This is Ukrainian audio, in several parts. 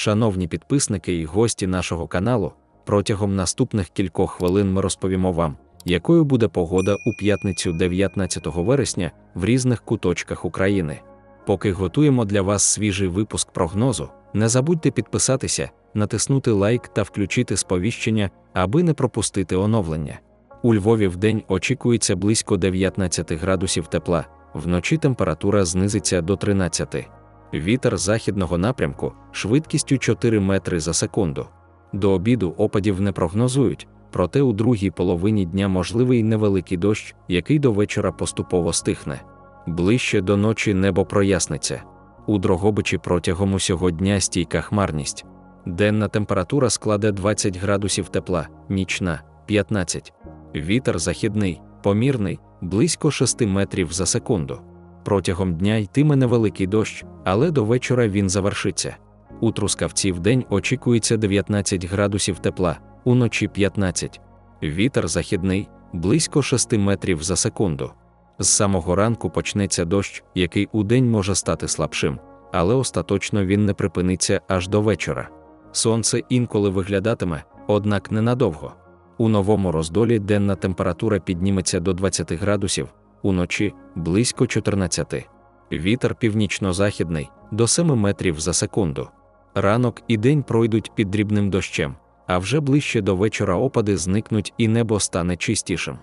Шановні підписники і гості нашого каналу, протягом наступних кількох хвилин ми розповімо вам, якою буде погода у п'ятницю 19 вересня в різних куточках України. Поки готуємо для вас свіжий випуск прогнозу, не забудьте підписатися, натиснути лайк та включити сповіщення, аби не пропустити оновлення. У Львові в день очікується близько 19 градусів тепла, вночі температура знизиться до 13. Вітер західного напрямку швидкістю 4 метри за секунду. До обіду опадів не прогнозують, проте у другій половині дня можливий невеликий дощ, який до вечора поступово стихне. Ближче до ночі небо проясниться. У Дрогобичі протягом усього дня стійка хмарність. Денна температура складе 20 градусів тепла, нічна 15. Вітер західний, помірний, близько 6 метрів за секунду. Протягом дня йтиме невеликий дощ, але до вечора він завершиться. У Трускавці в день очікується 19 градусів тепла, уночі 15. Вітер західний, близько 6 метрів за секунду. З самого ранку почнеться дощ, який у день може стати слабшим, але остаточно він не припиниться аж до вечора. Сонце інколи виглядатиме, однак ненадовго. У новому роздолі денна температура підніметься до 20 градусів, уночі близько 14. Вітер північно-західний до 7 метрів за секунду. Ранок і день пройдуть під дрібним дощем, а вже ближче до вечора опади зникнуть і небо стане чистішим.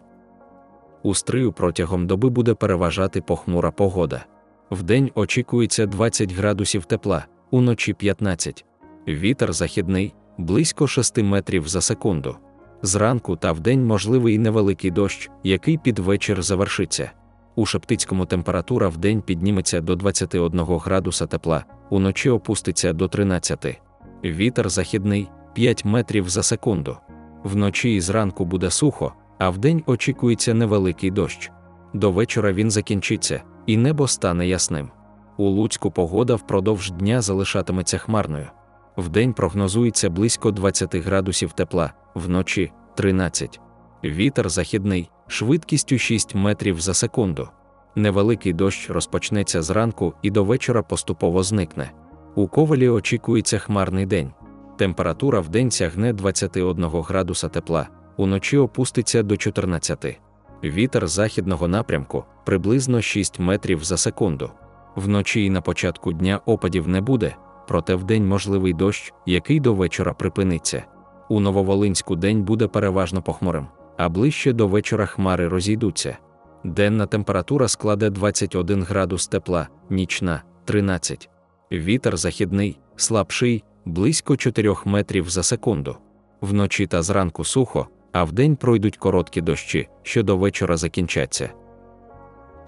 У стрию протягом доби буде переважати похмура погода. Вдень очікується 20 градусів тепла, уночі 15. Вітер західний близько 6 метрів за секунду. Зранку та вдень можливий невеликий дощ, який під вечір завершиться. У Шептицькому температура вдень підніметься до 21 градуса тепла, уночі опуститься до 13. Вітер західний 5 метрів за секунду. Вночі і зранку буде сухо, а вдень очікується невеликий дощ. До вечора він закінчиться, і небо стане ясним. У Луцьку погода впродовж дня залишатиметься хмарною. Вдень прогнозується близько 20 градусів тепла, вночі 13. Вітер західний, швидкістю 6 метрів за секунду. Невеликий дощ розпочнеться зранку і до вечора поступово зникне. У ковалі очікується хмарний день. Температура в день сягне 21 градуса тепла, уночі опуститься до 14. Вітер західного напрямку приблизно 6 метрів за секунду. Вночі і на початку дня опадів не буде, проте вдень можливий дощ, який до вечора припиниться. У Нововолинську день буде переважно похмурим, а ближче до вечора хмари розійдуться. Денна температура складе 21 градус тепла, нічна 13. Вітер західний, слабший, близько 4 метрів за секунду. Вночі та зранку сухо, а вдень пройдуть короткі дощі, що до вечора закінчаться.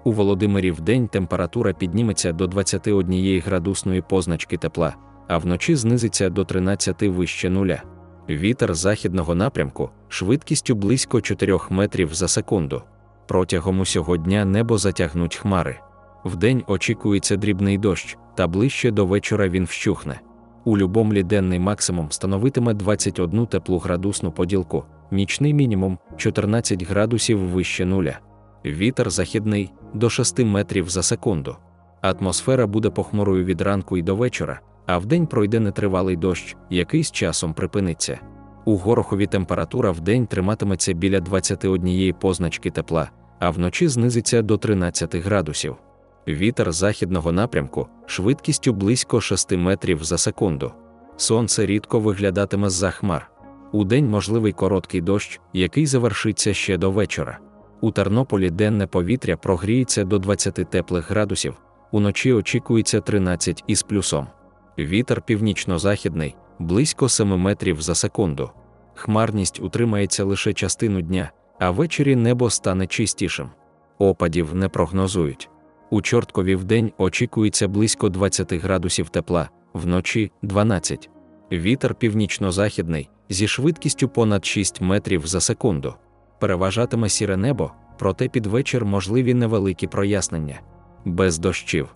У Володимирі вдень температура підніметься до 21 градусної позначки тепла, а вночі знизиться до 13 вище нуля. Вітер західного напрямку швидкістю близько 4 метрів за секунду. Протягом усього дня небо затягнуть хмари. Вдень очікується дрібний дощ, та ближче до вечора він вщухне. У Любомлі денний максимум становитиме 21 теплу градусну поділку, нічний мінімум 14 градусів вище нуля. Вітер західний до 6 метрів за секунду. Атмосфера буде похмурою від ранку і до вечора, а вдень пройде нетривалий дощ, який з часом припиниться. У Горохові температура вдень триматиметься біля 21 позначки тепла, а вночі знизиться до 13 градусів. Вітер західного напрямку швидкістю близько 6 метрів за секунду. Сонце рідко виглядатиме з-за хмар. Удень можливий короткий дощ, який завершиться ще до вечора. У Тернополі денне повітря прогріється до 20 теплих градусів, уночі очікується 13 із плюсом. Вітер північно-західний, близько 7 метрів за секунду. Хмарність утримається лише частину дня, а ввечері небо стане чистішим. Опадів не прогнозують. У Чорткові вдень очікується близько 20 градусів тепла, вночі 12. Вітер північно-західний зі швидкістю понад 6 метрів за секунду. Переважатиме сіре небо, проте під вечір можливі невеликі прояснення. Без дощів.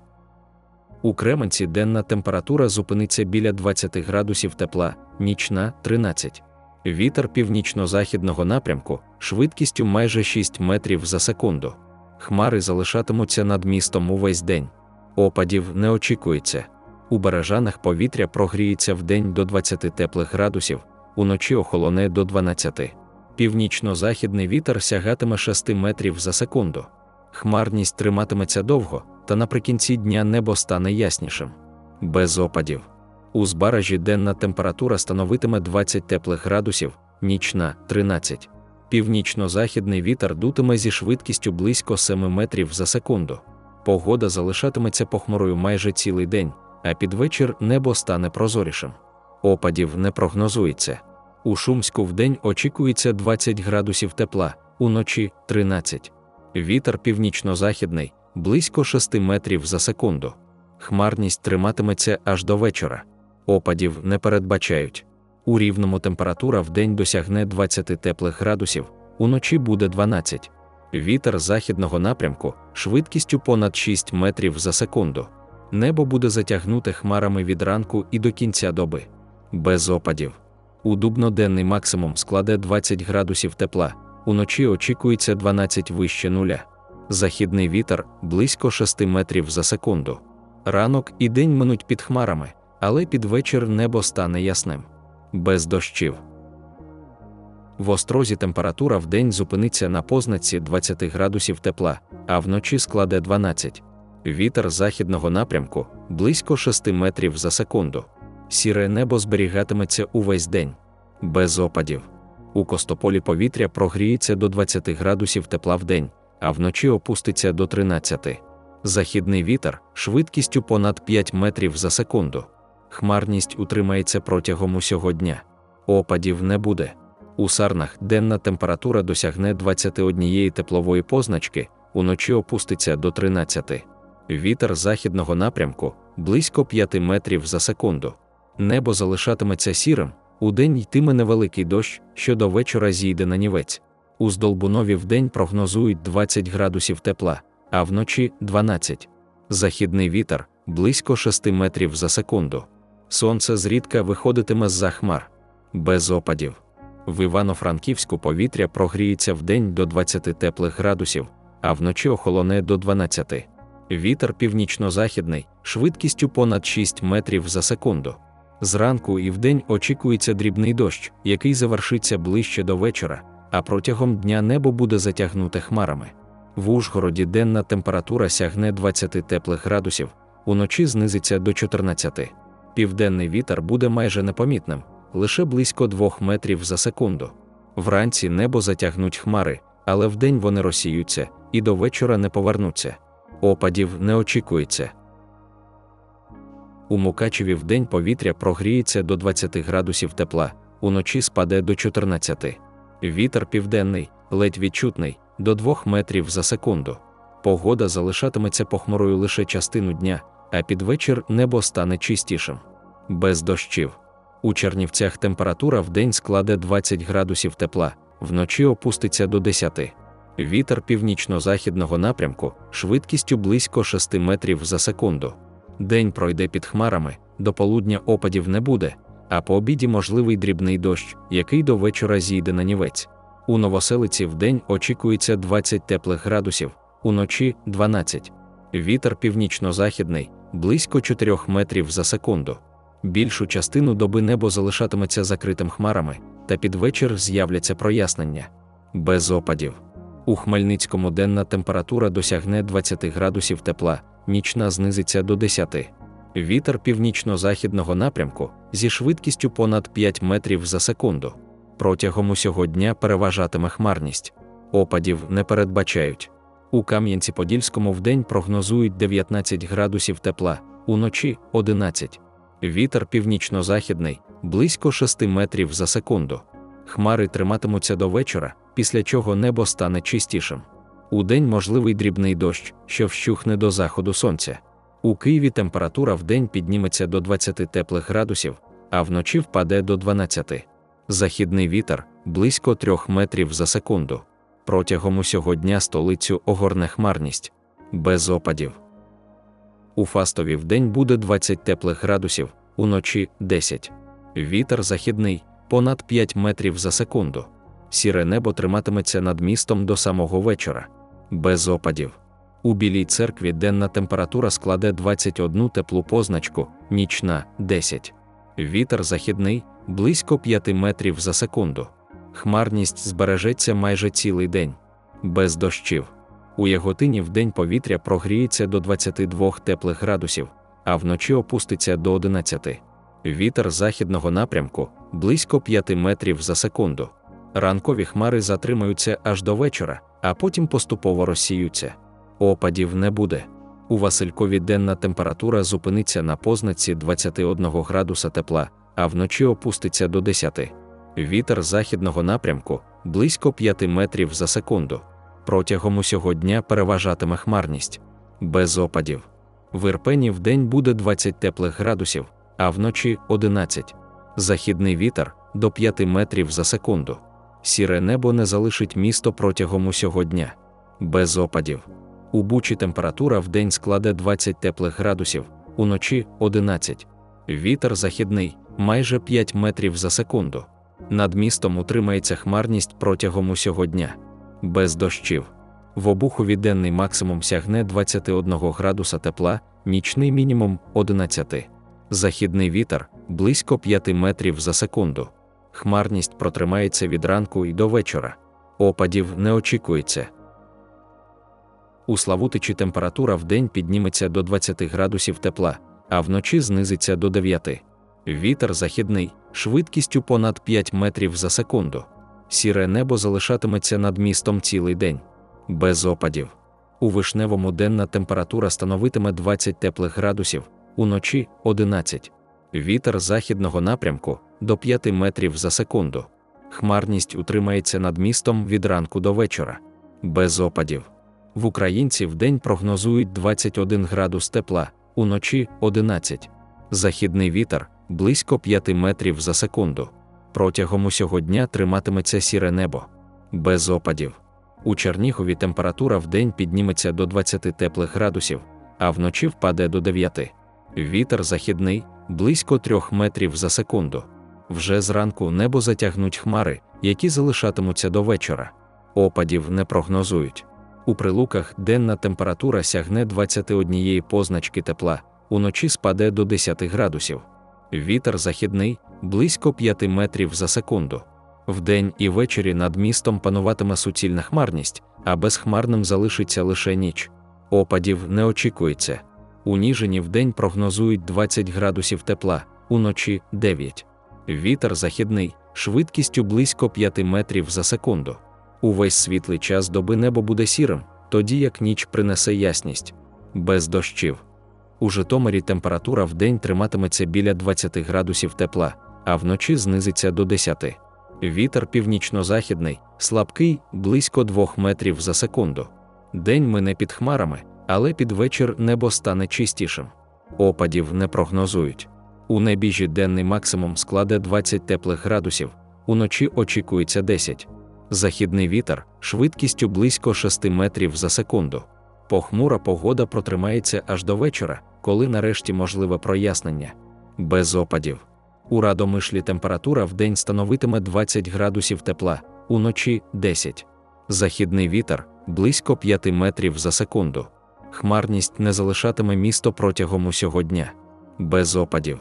У Кременці денна температура зупиниться біля 20 градусів тепла, нічна 13. Вітер північно-західного напрямку швидкістю майже 6 метрів за секунду. Хмари залишатимуться над містом увесь день. Опадів не очікується. У Бережанах повітря прогріється вдень до 20 теплих градусів, уночі охолоне до 12. Північно-західний вітер сягатиме 6 метрів за секунду. Хмарність триматиметься довго, та наприкінці дня небо стане яснішим. Без опадів. У Збаражі денна температура становитиме 20 теплих градусів, нічна 13. Північно-західний вітер дутиме зі швидкістю близько 7 метрів за секунду. Погода залишатиметься похмурою майже цілий день, а під вечір небо стане прозорішим. Опадів не прогнозується. У Шумську вдень очікується 20 градусів тепла, уночі 13. Вітер північно-західний близько 6 метрів за секунду. Хмарність триматиметься аж до вечора. Опадів не передбачають. У рівному температура в день досягне 20 теплих градусів, уночі буде 12. Вітер західного напрямку швидкістю понад 6 метрів за секунду. Небо буде затягнуте хмарами від ранку і до кінця доби. Без опадів. У дубноденний максимум складе 20 градусів тепла, уночі очікується 12 вище нуля. Західний вітер близько 6 метрів за секунду. Ранок і день минуть під хмарами, але під вечір небо стане ясним. Без дощів. В острозі температура в день зупиниться на познаці 20 градусів тепла, а вночі складе 12. Вітер західного напрямку близько 6 метрів за секунду. Сіре небо зберігатиметься увесь день. Без опадів. У костополі повітря прогріється до 20 градусів тепла в день, а вночі опуститься до 13. Західний вітер швидкістю понад 5 метрів за секунду. Хмарність утримається протягом усього дня. Опадів не буде. У сарнах денна температура досягне 21 теплової позначки, уночі опуститься до 13. Вітер західного напрямку близько 5 метрів за секунду. Небо залишатиметься сірим, удень йтиме невеликий дощ, що до вечора зійде на нівець. У Здолбунові вдень прогнозують 20 градусів тепла, а вночі 12. Західний вітер близько 6 метрів за секунду. Сонце зрідка виходитиме з-за хмар. Без опадів. В Івано-Франківську повітря прогріється вдень до 20 теплих градусів, а вночі охолоне до 12. Вітер північно-західний, швидкістю понад 6 метрів за секунду. Зранку і вдень очікується дрібний дощ, який завершиться ближче до вечора, а протягом дня небо буде затягнуте хмарами. В Ужгороді денна температура сягне 20 теплих градусів, уночі знизиться до 14. Південний вітер буде майже непомітним, лише близько 2 метрів за секунду. Вранці небо затягнуть хмари, але вдень вони розсіються і до вечора не повернуться. Опадів не очікується. У Мукачеві вдень повітря прогріється до 20 градусів тепла, уночі спаде до 14. Вітер південний, ледь відчутний, до 2 метрів за секунду. Погода залишатиметься похмурою лише частину дня, а під вечір небо стане чистішим. Без дощів. У Чернівцях температура вдень складе 20 градусів тепла, вночі опуститься до 10. Вітер північно-західного напрямку швидкістю близько 6 метрів за секунду. День пройде під хмарами, до полудня опадів не буде, а по обіді можливий дрібний дощ, який до вечора зійде на нівець. У новоселиці вдень очікується 20 теплих градусів, уночі 12. Вітер північно-західний близько 4 метрів за секунду. Більшу частину доби небо залишатиметься закритим хмарами, та під вечір з'являться прояснення. Без опадів. У Хмельницькому денна температура досягне 20 градусів тепла, нічна знизиться до 10. Вітер північно-західного напрямку зі швидкістю понад 5 метрів за секунду. Протягом усього дня переважатиме хмарність. Опадів не передбачають. У Кам'янці-Подільському вдень прогнозують 19 градусів тепла, уночі 11. Вітер північно-західний близько 6 метрів за секунду. Хмари триматимуться до вечора, після чого небо стане чистішим. Удень можливий дрібний дощ, що вщухне до заходу сонця. У Києві температура вдень підніметься до 20 теплих градусів, а вночі впаде до 12. Західний вітер близько 3 метрів за секунду. Протягом усього дня столицю огорне хмарність без опадів. У Фастові вдень буде 20 теплих градусів, уночі 10. Вітер західний понад 5 метрів за секунду. Сіре небо триматиметься над містом до самого вечора. Без опадів. У Білій церкві денна температура складе 21 теплу позначку, нічна 10. Вітер західний близько 5 метрів за секунду. Хмарність збережеться майже цілий день. Без дощів. У Яготині в день повітря прогріється до 22 теплих градусів, а вночі опуститься до 11. Вітер західного напрямку близько 5 метрів за секунду. Ранкові хмари затримаються аж до вечора, а потім поступово розсіються. Опадів не буде. У Василькові денна температура зупиниться на познаці 21 градуса тепла, а вночі опуститься до 10. Вітер західного напрямку близько 5 метрів за секунду. Протягом усього дня переважатиме хмарність, без опадів. В Ірпені в день буде 20 теплих градусів, а вночі 11. Західний вітер до 5 метрів за секунду. Сіре небо не залишить місто протягом усього дня, без опадів. У Бучі температура в день складе 20 теплих градусів, уночі 11. Вітер західний майже 5 метрів за секунду. Над містом утримається хмарність протягом усього дня, без дощів. В обухові денний максимум сягне 21 градуса тепла, нічний мінімум 11. Західний вітер близько 5 метрів за секунду. Хмарність протримається від ранку і до вечора. Опадів не очікується. У Славутичі температура в день підніметься до 20 градусів тепла, а вночі знизиться до 9. Вітер західний, швидкістю понад 5 метрів за секунду. Сіре небо залишатиметься над містом цілий день, без опадів. У вишневому денна температура становитиме 20 теплих градусів, уночі 11. Вітер західного напрямку до 5 метрів за секунду. Хмарність утримається над містом від ранку до вечора, без опадів. В українці в день прогнозують 21 градус тепла, уночі 11. Західний вітер близько 5 метрів за секунду. Протягом усього дня триматиметься сіре небо, без опадів. У Чернігові температура в день підніметься до 20 теплих градусів, а вночі впаде до 9. Вітер західний близько 3 метрів за секунду. Вже зранку небо затягнуть хмари, які залишатимуться до вечора. Опадів не прогнозують. У прилуках денна температура сягне 21 позначки тепла, уночі спаде до 10 градусів. Вітер західний близько 5 метрів за секунду. Вдень і ввечері над містом пануватиме суцільна хмарність, а безхмарним залишиться лише ніч. Опадів не очікується. У Ніжині вдень прогнозують 20 градусів тепла, уночі 9. Вітер західний, швидкістю близько 5 метрів за секунду. Увесь світлий час доби небо буде сірим, тоді як ніч принесе ясність, без дощів. У Житомирі температура в день триматиметься біля 20 градусів тепла, а вночі знизиться до 10. Вітер північно-західний, слабкий, близько 2 метрів за секунду. День мине під хмарами, але під вечір небо стане чистішим. Опадів не прогнозують. У небіжі денний максимум складе 20 теплих градусів, уночі очікується 10. Західний вітер швидкістю близько 6 метрів за секунду. Похмура погода протримається аж до вечора, коли нарешті можливе прояснення. Без опадів. У Радомишлі температура в день становитиме 20 градусів тепла, уночі 10. Західний вітер близько 5 метрів за секунду. Хмарність не залишатиме місто протягом усього дня. Без опадів.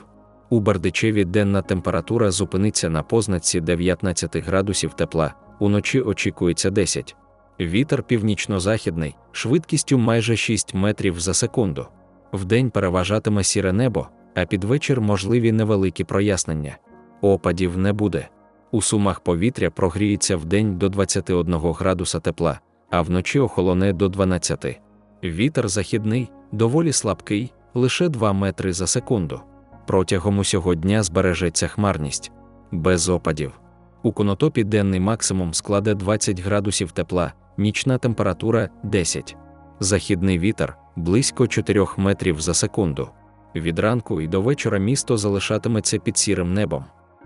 У Бердичеві денна температура зупиниться на познаці 19 градусів тепла, уночі очікується 10. Вітер північно-західний, швидкістю майже 6 метрів за секунду. Вдень переважатиме сіре небо, а під вечір можливі невеликі прояснення. Опадів не буде. У сумах повітря прогріється вдень до 21 градуса тепла, а вночі охолоне до 12. Вітер західний, доволі слабкий, лише 2 метри за секунду. Протягом усього дня збережеться хмарність, без опадів. У конотопі денний максимум складе 20 градусів тепла, нічна температура 10. Західний вітер близько 4 метрів за секунду. Від ранку і до вечора місто залишатиметься під сірим небом.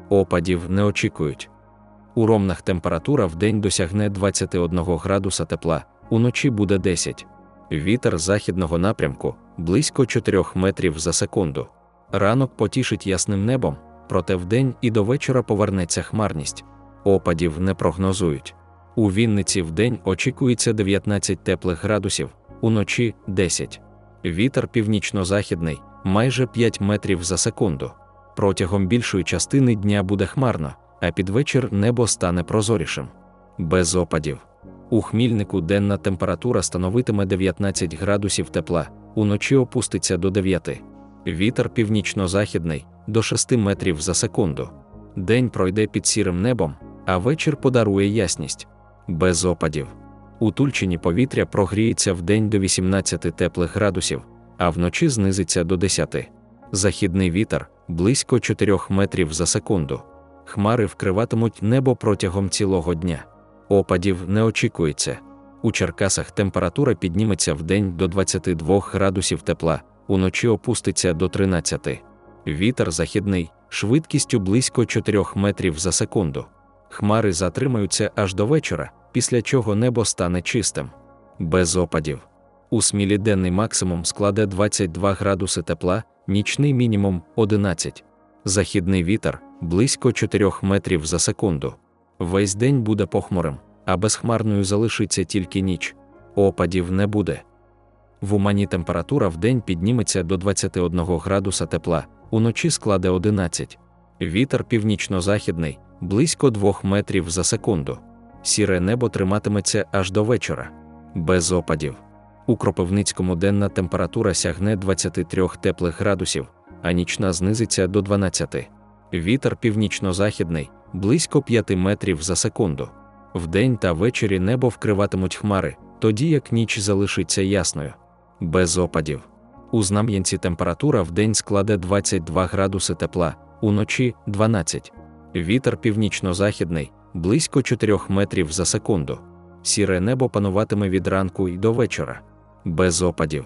Опадів не очікують. У ромнах температура в день досягне 21 градуса тепла, уночі буде 10. Вітер західного напрямку близько 4 метрів за секунду. Ранок потішить ясним небом, проте вдень і до вечора повернеться хмарність. Опадів не прогнозують. У Вінниці вдень очікується 19 теплих градусів, уночі 10. Вітер північно-західний майже 5 метрів за секунду. Протягом більшої частини дня буде хмарно, а під вечір небо стане прозорішим. Без опадів. У хмільнику денна температура становитиме 19 градусів тепла, уночі опуститься до 9. Вітер північно-західний до 6 метрів за секунду. День пройде під сірим небом, а вечір подарує ясність. Без опадів. У Тульчині повітря прогріється в день до 18 теплих градусів, а вночі знизиться до 10. Західний вітер близько 4 метрів за секунду. Хмари вкриватимуть небо протягом цілого дня. Опадів не очікується. У Черкасах температура підніметься в день до 22 градусів тепла, уночі опуститься до 13. Вітер західний, швидкістю близько 4 метрів за секунду. Хмари затримаються аж до вечора, після чого небо стане чистим. Без опадів. У смілі денний максимум складе 22 градуси тепла, нічний мінімум 11. Західний вітер близько 4 метрів за секунду. Весь день буде похмурим, а безхмарною залишиться тільки ніч. Опадів не буде. В Умані температура в день підніметься до 21 градуса тепла, уночі складе 11. Вітер північно-західний близько 2 метрів за секунду. Сіре небо триматиметься аж до вечора. Без опадів. У Кропивницькому денна температура сягне 23 теплих градусів, а нічна знизиться до 12. Вітер північно-західний близько 5 метрів за секунду. Вдень та ввечері небо вкриватимуть хмари, тоді як ніч залишиться ясною. Без опадів. У Знам'янці температура вдень складе 22 градуси тепла, уночі 12. Вітер північно-західний близько 4 метрів за секунду. Сіре небо пануватиме від ранку й до вечора. Без опадів.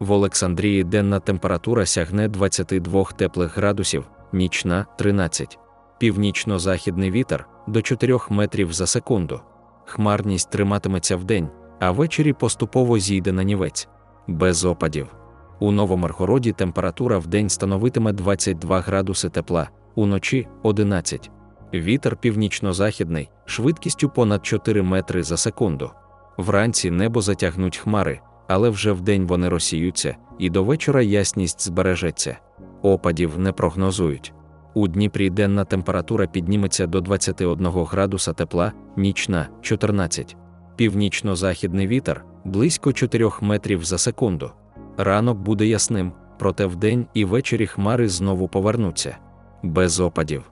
В Олександрії денна температура сягне 22 теплих градусів, нічна 13. Північно-західний вітер до 4 метрів за секунду. Хмарність триматиметься вдень, а ввечері поступово зійде на нівець. Без опадів. У Новомаргороді температура вдень становитиме 22 градуси тепла, уночі 11. Вітер північно-західний, швидкістю понад 4 метри за секунду. Вранці небо затягнуть хмари, але вже вдень вони розсіються, і до вечора ясність збережеться. Опадів не прогнозують. У Дніпрі денна температура підніметься до 21 градуса тепла, нічна 14. Північно-західний вітер близько 4 метрів за секунду. Ранок буде ясним, проте вдень і ввечері хмари знову повернуться. Без опадів.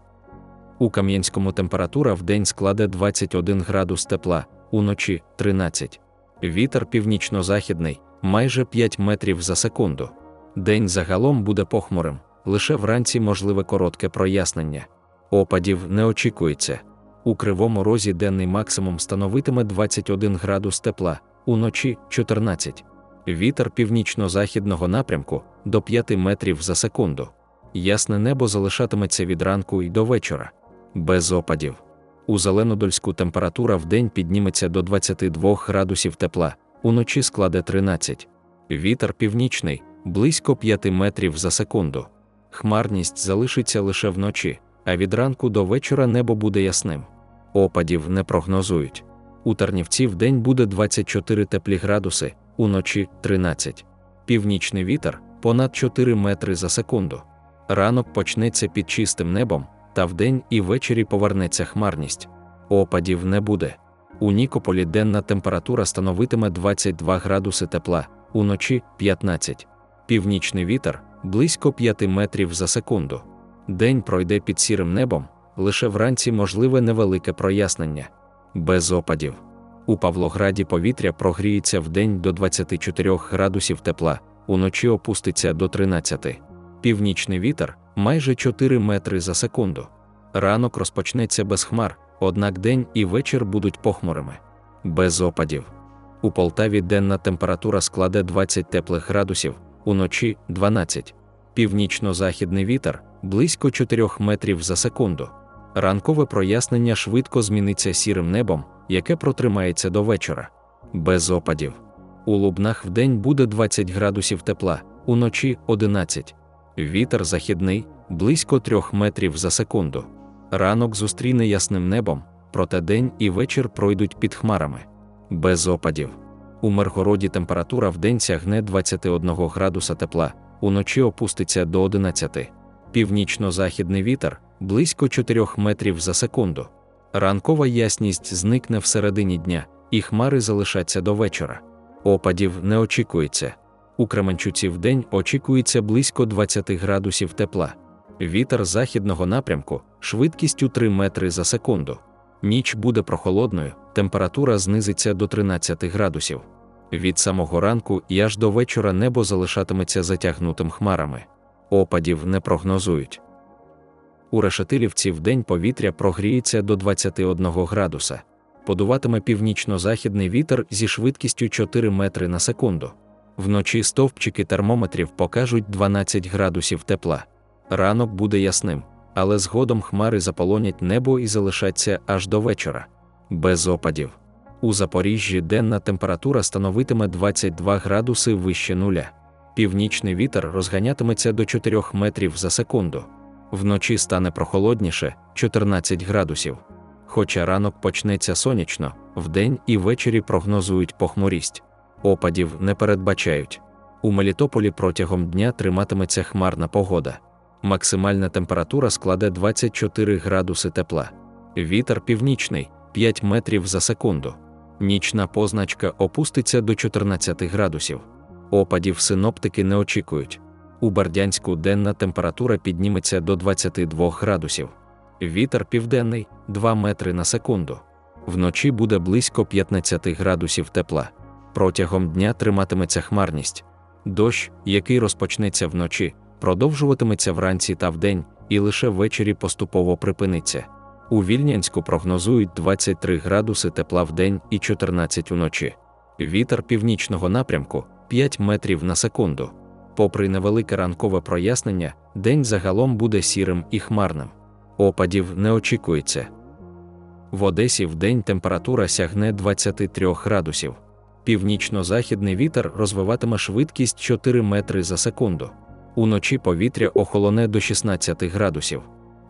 У Кам'янському температура в день складе 21 градус тепла, уночі 13. Вітер північно-західний майже 5 метрів за секунду. День загалом буде похмурим, лише вранці можливе коротке прояснення. Опадів не очікується. У кривому розі денний максимум становитиме 21 градус тепла, уночі 14. Вітер північно-західного напрямку до 5 метрів за секунду. Ясне небо залишатиметься від ранку й до вечора. Без опадів. У Зеленодольську температура в день підніметься до 22 градусів тепла, уночі складе 13. Вітер північний близько 5 метрів за секунду. Хмарність залишиться лише вночі, а від ранку до вечора небо буде ясним. Опадів не прогнозують. У Тарнівці в день буде 24 теплі градуси, уночі 13. Північний вітер понад 4 метри за секунду. Ранок почнеться під чистим небом, та вдень і ввечері повернеться хмарність. Опадів не буде. У Нікополі денна температура становитиме 22 градуси тепла, уночі 15. Північний вітер близько 5 метрів за секунду. День пройде під сірим небом, лише вранці можливе невелике прояснення. Без опадів. У Павлограді повітря прогріється вдень до 24 градусів тепла, уночі опуститься до 13. Північний вітер майже 4 метри за секунду. Ранок розпочнеться без хмар, однак день і вечір будуть похмурими. Без опадів. У Полтаві денна температура складе 20 теплих градусів, уночі 12. Північно-західний вітер близько 4 метрів за секунду. Ранкове прояснення швидко зміниться сірим небом, яке протримається до вечора. Без опадів. У Лубнах вдень буде 20 градусів тепла, уночі 11. Вітер західний близько 3 метрів за секунду. Ранок зустріне ясним небом, проте день і вечір пройдуть під хмарами. Без опадів. У Миргороді температура вдень сягне 21 градуса тепла, уночі опуститься до 11. Північно-західний вітер близько 4 метрів за секунду. Ранкова ясність зникне всередині дня, і хмари залишаться до вечора. Опадів не очікується. У Кременчуці вдень очікується близько 20 градусів тепла. Вітер західного напрямку швидкістю 3 метри за секунду. Ніч буде прохолодною, температура знизиться до 13 градусів. Від самого ранку і аж до вечора небо залишатиметься затягнутим хмарами. Опадів не прогнозують. У Решетилівці вдень повітря прогріється до 21 градуса. Подуватиме північно-західний вітер зі швидкістю 4 метри на секунду. Вночі стовпчики термометрів покажуть 12 градусів тепла. Ранок буде ясним, але згодом хмари заполонять небо і залишаться аж до вечора. Без опадів. У Запоріжжі денна температура становитиме 22 градуси вище нуля. Північний вітер розганятиметься до 4 метрів за секунду. Вночі стане прохолодніше 14 градусів. Хоча ранок почнеться сонячно, вдень і ввечері прогнозують похмурість. Опадів не передбачають. У Мелітополі протягом дня триматиметься хмарна погода. Максимальна температура складе 24 градуси тепла. Вітер північний 5 метрів за секунду. Нічна позначка опуститься до 14 градусів. Опадів синоптики не очікують. У Бердянську денна температура підніметься до 22 градусів. Вітер південний 2 метри на секунду. Вночі буде близько 15 градусів тепла. Протягом дня триматиметься хмарність. Дощ, який розпочнеться вночі, продовжуватиметься вранці та вдень, і лише ввечері поступово припиниться. У Вільнянську прогнозують 23 градуси тепла в день і 14 уночі. Вітер північного напрямку 5 метрів на секунду. Попри невелике ранкове прояснення, день загалом буде сірим і хмарним. Опадів не очікується. В Одесі вдень температура сягне 23 градусів. Північно-західний вітер розвиватиме швидкість 4 метри за секунду. Уночі повітря охолоне до 16 градусів.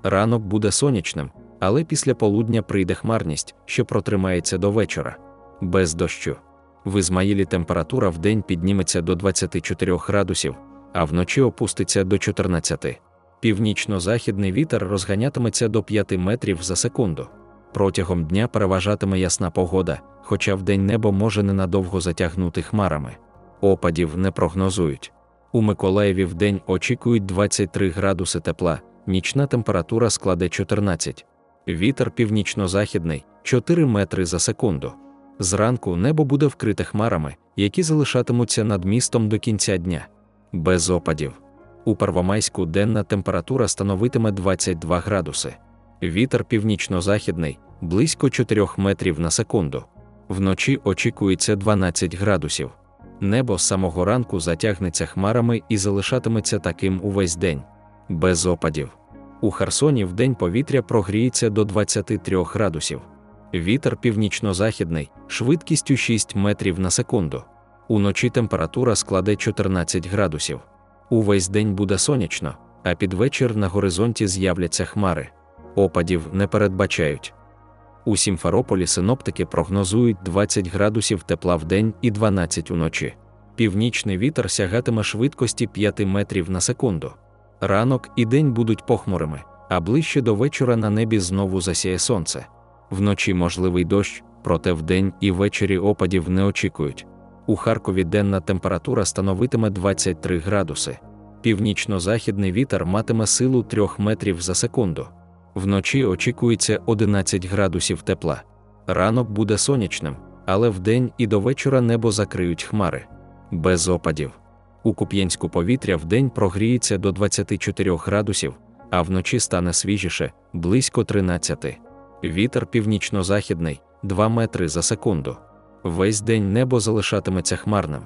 Ранок буде сонячним, але після полудня прийде хмарність, що протримається до вечора. Без дощу. В Ізмаїлі температура в день підніметься до 24 градусів, а вночі опуститься до 14. Північно-західний вітер розганятиметься до 5 метрів за секунду. Протягом дня переважатиме ясна погода, хоча вдень небо може ненадовго затягнути хмарами. Опадів не прогнозують. У Миколаєві вдень очікують 23 градуси тепла, нічна температура складе 14. Вітер північно-західний 4 метри за секунду. Зранку небо буде вкрите хмарами, які залишатимуться над містом до кінця дня. Без опадів. У Первомайську денна температура становитиме 22 градуси. Вітер північно-західний близько 4 метрів на секунду. Вночі очікується 12 градусів. Небо з самого ранку затягнеться хмарами і залишатиметься таким увесь день. Без опадів. У Херсоні вдень повітря прогріється до 23 градусів. Вітер північно-західний, швидкістю 6 метрів на секунду. Уночі температура складе 14 градусів. Увесь день буде сонячно, а під вечір на горизонті з'являться хмари. Опадів не передбачають. У Сімферополі синоптики прогнозують 20 градусів тепла в день і 12 уночі. Північний вітер сягатиме швидкості 5 метрів на секунду. Ранок і день будуть похмурими, а ближче до вечора на небі знову засяє сонце. Вночі можливий дощ, проте вдень і ввечері опадів не очікують. У Харкові денна температура становитиме 23 градуси. Північно-західний вітер матиме силу 3 метрів за секунду. Вночі очікується 11 градусів тепла. Ранок буде сонячним, але вдень і до вечора небо закриють хмари. Без опадів. У Куп'янську повітря вдень прогріється до 24 градусів, а вночі стане свіжіше близько 13. Вітер північно-західний 2 метри за секунду. Весь день небо залишатиметься хмарним.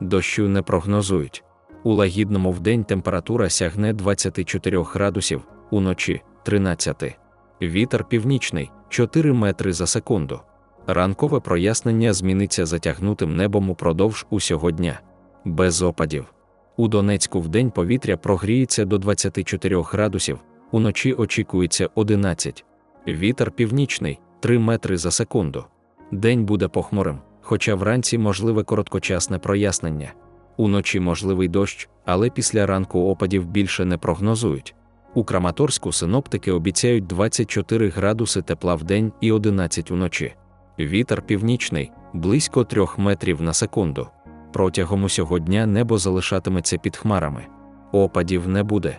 Дощу не прогнозують. У лагідному вдень температура сягне 24 градусів, уночі 13. Вітер північний 4 метри за секунду. Ранкове прояснення зміниться затягнутим небом упродовж усього дня. Без опадів. У Донецьку вдень повітря прогріється до 24 градусів, уночі очікується 11. Вітер північний 3 метри за секунду. День буде похмурим, хоча вранці можливе короткочасне прояснення. Уночі можливий дощ, але після ранку опадів більше не прогнозують. У Краматорську синоптики обіцяють 24 градуси тепла в день і 11 уночі. Вітер північний близько 3 метрів на секунду. Протягом усього дня небо залишатиметься під хмарами. Опадів не буде.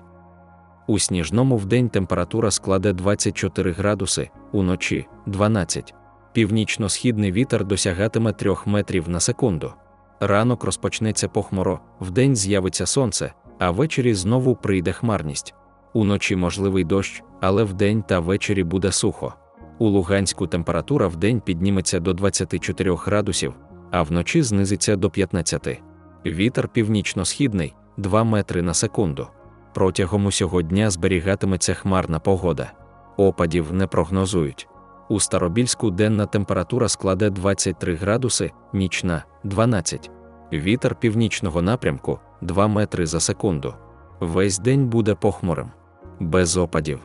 У сніжному вдень температура складе 24 градуси, уночі 12. Північно-східний вітер досягатиме 3 метрів на секунду. Ранок розпочнеться похмуро, вдень з'явиться сонце, а ввечері знову прийде хмарність. Уночі можливий дощ, але вдень та ввечері буде сухо. У Луганську температура вдень підніметься до 24 градусів, а вночі знизиться до 15. Вітер північно-східний 2 метри на секунду. Протягом усього дня зберігатиметься хмарна погода. Опадів не прогнозують. У Старобільську денна температура складе 23 градуси, нічна 12. Вітер північного напрямку 2 метри за секунду. Весь день буде похмурим. Без опадів.